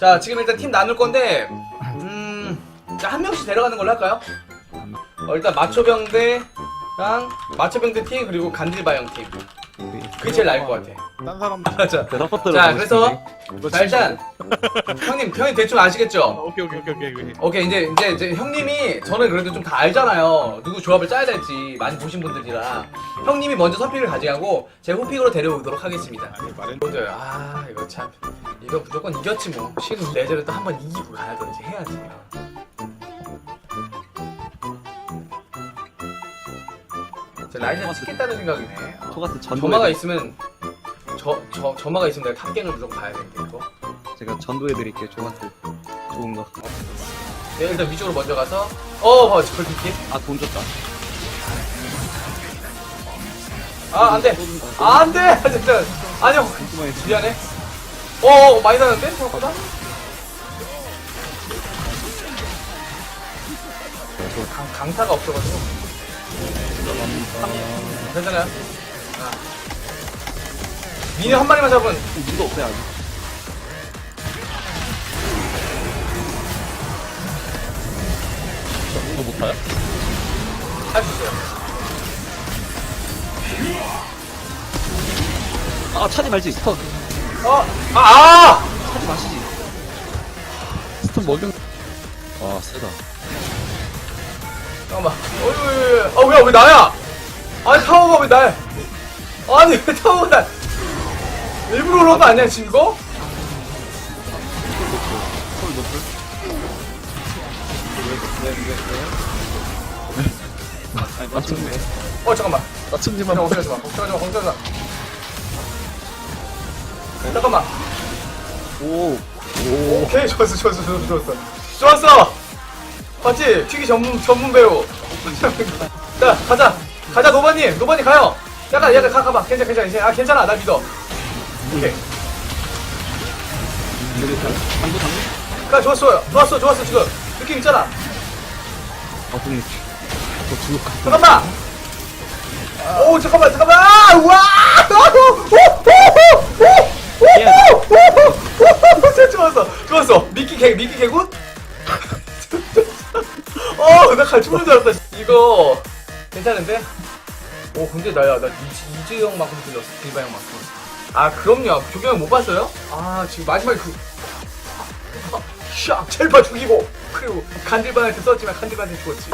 자 지금 일단 팀 나눌 건데 음한 명씩 데려가는 걸로 할까요? 어, 일단 마초병대랑 마초병대 팀 그리고 간딜바형 팀. 그게 제일 나을 것 같아. 딴 사람들 자, 대답 받들어. 자 그래서 자 일단 형님 형님 대충 아시겠죠? 오케이 오케이 오케이 오케이 오케이. 오케이 이제 이제 이제 형님이 저는 그래도 좀 다 알잖아요. 누구 조합을 짜야 될지 많이 보신 분들이라. 형님이 먼저 선픽을 가져가고 제 후픽으로 데려오도록 하겠습니다. 아니 말은 아 이거 참 이거 무조건 이겼지 뭐. 신우 레저를 또 한 번 이기고 가야든지 해야지. 저 라이즈 찍겠다는 생각이네. 저 같은 전도. 점화가 있으면 저, 저, 점화가 있으면 내가 탑갱을 무조건 가야 되는데 이거. 제가 전도해 드릴게요. 저 같은 좋은 거. 네, 일단 위쪽으로 먼저 가서. 어 봐, 컬피키 아돈 줬다. 아 안 돼! 아 안 돼! 진짜. 아니 형 궁금해. 미안해 어, 어 많이 나는데 생각보다 저 강, 강타가 없어가지고 괜찮아요 아. 미니 한 마리만 잡으면 무도 없어요 아직. 이거 못 타요? 할 수 있어요 아 차지 말지. 스턴. 어! 아! 아! 차지 마시지. 스톤 먹용 와 세다 잠깐만 어이 어 뭐야 왜 나야 아니 타워가 왜 나야 아니 왜 타워가 나 일부러 그런 거 아니야 지금 이거? 콜 높을. 아니 맞췄네. 어 잠깐만 잠깐만 걱정하지 마 걱정하지 마 걱정하지 마 잠깐만 오. 오. 오케이 좋았어 좋았어 좋았어 좋았어. 좋았어! 맞지? 튀기 전문 전문 배우. 자 가자. 가자 노바님. 노바님 가요. 약간 약간 가 가봐. 괜찮아 괜찮아 괜찮아. 아 괜찮아. 나 믿어. 오케이. 당구 당구. 가 좋았어. 좋았어 좋았어 지금. 느낌 있잖아 아 돈. 저 죽을 것 같아. 잠깐만! 오 잠깐만 잠깐만! 아, 우와 진짜 좋았어 좋았어 미끼 개 미끼 개굿? 어나갈 죽는 줄 알았다 이거. 괜찮은데? 오 근데 나야 나 이지, 이지 형만큼 들렸어 길바 형만큼. 아 그럼요. 조경 형못 봤어요? 아 지금 마지막에 그 아, 샥! 첼바 죽이고! 그리고 간딜반한테 썼지만 간딜반한테 죽었지